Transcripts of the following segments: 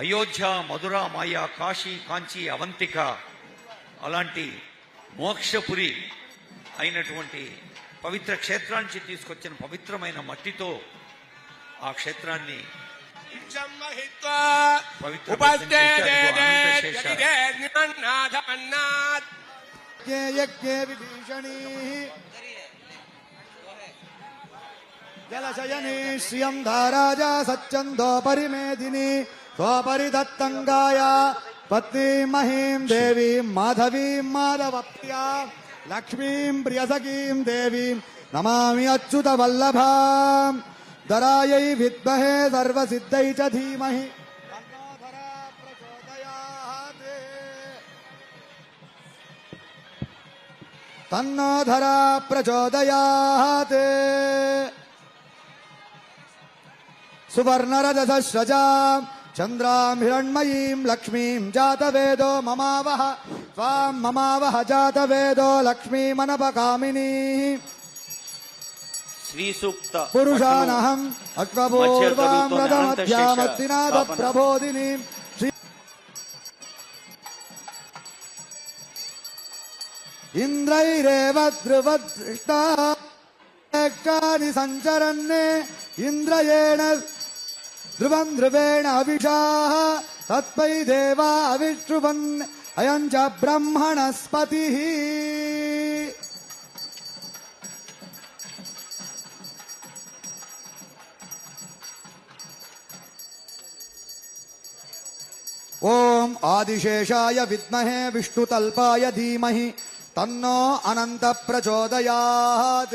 అయోధ్య మధుర మాయ కాశీ కాంచి అవంతిక అలాంటి మోక్షపురి అయినటువంటి పవిత్ర క్షేత్రానికి తీసుకొచ్చిన పవిత్రమైన మట్టితో ఆ క్షేత్రాన్ని జలశయనీ శ్రియం ధారాజ సత్యందో పరిమేదిని. स्वपरिदत्तङ्गाय पत्नी महीं माधव प्रिया लक्ष्मी, प्रियसखी देवी नमा अच्युत वल्लभा दराय विद्महे सर्वसिद्धै च धीमहि। तन्नोधरा प्रचोदयात् सुवर्णरजसश्रजाम् చంద్రాం హిరణ్మయీం లక్ష్మీం జాతవేదో మమావహ. త్వాం మమావహ జాతవేదో లక్ష్మీమనపకామినీ. శ్రీ సూక్త పురుషానహం అశ్వపూర్వాం మధ్య రథమధ్యామత్తినాథ స్థాపన. ప్రబోధిని శ్రీ ध्रुवं ध्रुवेण अविषाः तत्पै देवा अविष्रुवन् अयं च ब्रह्मणस्पतिः। ओम आदिशेषाय विद्महे विष्णुतल्पाय धीमहि, तन्नो अनन्तप्रचोदयात्।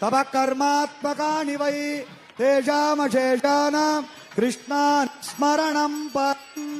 तव कर्मात्मकानि वै तेषामशेषाणाम् कृष्णान् स्मरणम् परम्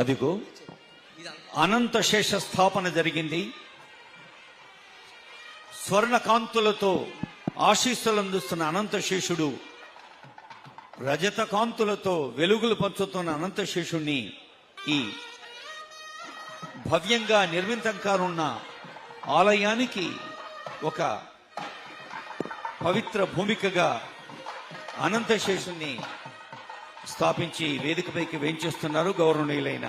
అదిగో అనంత శేష స్థాపన జరిగింది. స్వర్ణ కాంతులతో ఆశీస్సులందిస్తున్న అనంత శేషుడు రజత కాంతులతో వెలుగులు పంచుతున్న అనంత శేషుణ్ణి ఈ భవ్యంగా నిర్మితం కానున్న ఆలయానికి ఒక పవిత్ర భూమికగా అనంత శేషుణ్ణి స్థాపించి వేదికపైకి వేయించేస్తున్నారు గౌరవనీయులైన